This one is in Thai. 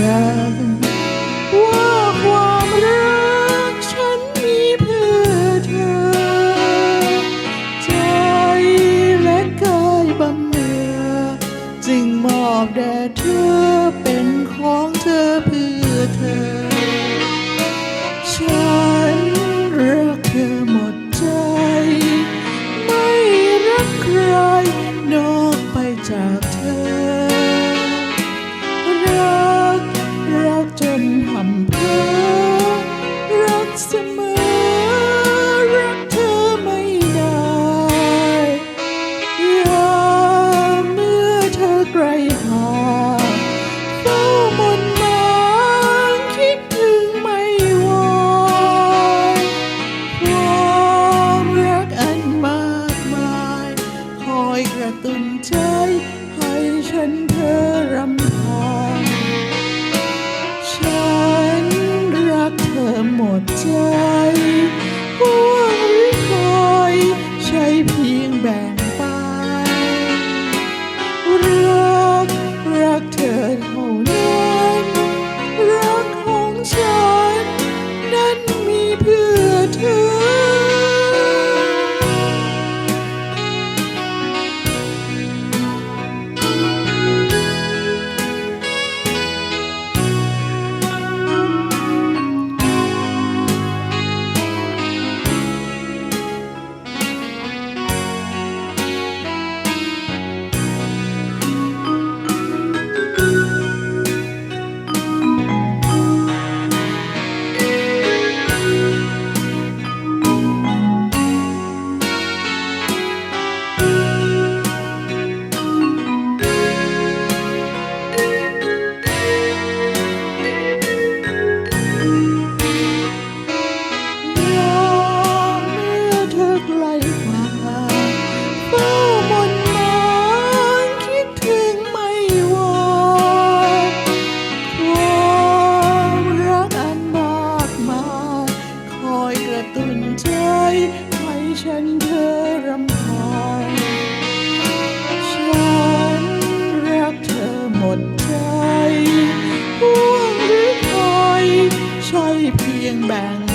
เธอ ว่าความรักฉันมีเพื่อเธอ ใจและกายบำเหนือ จึงมอบแด่เธอเป็นของเธอเพื่อเธอ อยกระตุ้นใจให้ฉันเธอรำพอ ฉันรักเธอหมดใจห่วหรือคอยใช่เพียงแบ่ง